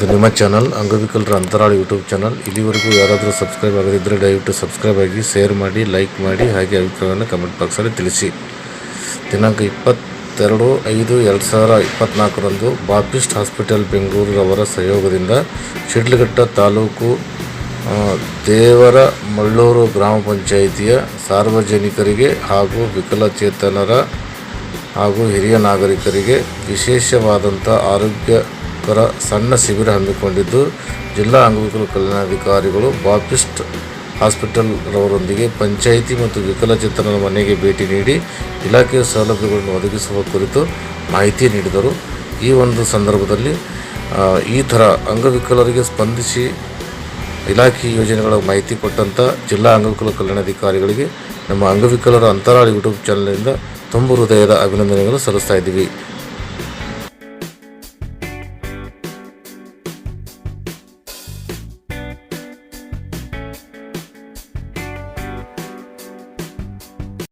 ಇದು ನಿಮ್ಮ ಚಾನಲ್ ಅಂಗವಿಕಲರ ಅಂತರಾಳ ಯೂಟ್ಯೂಬ್ ಚಾನಲ್. ಇಲ್ಲಿವರೆಗೂ ಯಾರಾದರೂ ಸಬ್ಸ್ಕ್ರೈಬ್ ಆಗದಿದ್ದರೆ ದಯವಿಟ್ಟು ಸಬ್ಸ್ಕ್ರೈಬ್ ಆಗಿ, ಶೇರ್ ಮಾಡಿ, ಲೈಕ್ ಮಾಡಿ, ಹಾಗೆ ಅಭಿಪ್ರಾಯವನ್ನು ಕಮೆಂಟ್ ಬಾಕ್ಸಲ್ಲಿ ತಿಳಿಸಿ. ದಿನಾಂಕ ಇಪ್ಪತ್ತೆರಡು ಐದು ಎರಡು ಸಾವಿರ ಇಪ್ಪತ್ತ್ನಾಲ್ಕರಂದು ಬಾಪಿಸ್ಟ್ ಹಾಸ್ಪಿಟಲ್ ಬೆಂಗಳೂರವರ ಸಹಯೋಗದಿಂದ ಶಿಡ್ಲಘಟ್ಟ ತಾಲೂಕು ದೇವರ ಮಳ್ಳೂರು ಗ್ರಾಮ ಪಂಚಾಯಿತಿಯ ಸಾರ್ವಜನಿಕರಿಗೆ ಹಾಗೂ ವಿಕಲಚೇತನರ ಹಾಗೂ ಹಿರಿಯ ನಾಗರಿಕರಿಗೆ ವಿಶೇಷವಾದಂಥ ಆರೋಗ್ಯಕರ ಸಣ್ಣ ಶಿಬಿರ ಹಮ್ಮಿಕೊಂಡಿದ್ದು ಜಿಲ್ಲಾ ಅಂಗವಿಕಲ ಕಲ್ಯಾಣಾಧಿಕಾರಿಗಳು ಬಾಪಿಸ್ಟ್ ಹಾಸ್ಪಿಟಲ್ ರವರೊಂದಿಗೆ ಪಂಚಾಯಿತಿ ಮತ್ತು ವಿಕಲಚೇತನರ ಮನೆಗೆ ಭೇಟಿ ನೀಡಿ ಇಲಾಖೆಯ ಸೌಲಭ್ಯಗಳನ್ನು ಒದಗಿಸುವ ಕುರಿತು ಮಾಹಿತಿ ನೀಡಿದರು. ಈ ಒಂದು ಸಂದರ್ಭದಲ್ಲಿ ಈ ಥರ ಅಂಗವಿಕಲರಿಗೆ ಸ್ಪಂದಿಸಿ ಇಲಾಖೆ ಯೋಜನೆಗಳ ಮಾಹಿತಿ ಕೊಟ್ಟಂಥ ಜಿಲ್ಲಾ ಅಂಗವಿಕಲ ಕಲ್ಯಾಣಾಧಿಕಾರಿಗಳಿಗೆ ನಮ್ಮ ಅಂಗವಿಕಲರ ಅಂತರಾಳ ಯೂಟ್ಯೂಬ್ ಚಾನಲ್ನಿಂದ ತುಂಬ ಹೃದಯದ ಅಭಿನಂದನೆಗಳು ಸಲ್ಲಿಸ್ತಾ ಇದ್ದೀವಿ.